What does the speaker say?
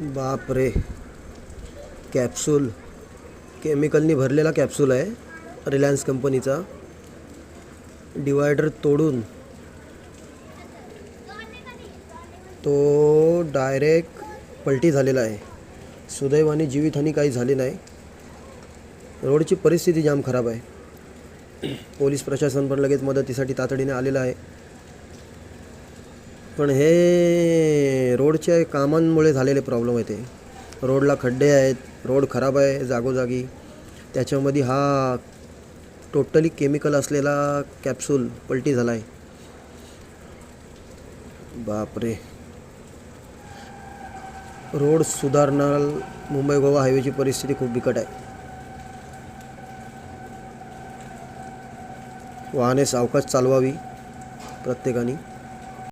बाप रे कॅप्सूल. केमिकलनी भरलेला कॅप्सूल आहे रिलायन्स कंपनीचा. डिवायडर तोडून. तो डायरेक्ट पलटी झालेला आहे. सुदैवाने जीवितहानी काही झाली नाही. रोडची परिस्थिती जाम खराब आहे. पोलीस प्रशासन पण लगेच मदतीसाठी तातडीने आलेलं आहे. पण हे रोडच्या कामांमुळे झालेले प्रॉब्लेम येते ते. रोडला खड्डे आहेत रोड खराब आहे जागोजागी. त्याच्यामध्ये हा टोटली केमिकल असलेला कॅप्सूल पलटी झाला आहे बापरे. रोड सुधारणार मुंबई गोवा हायवेची परिस्थिती खूप बिकट आहे. वाहने सावकाश चालवावी प्रत्येकाने.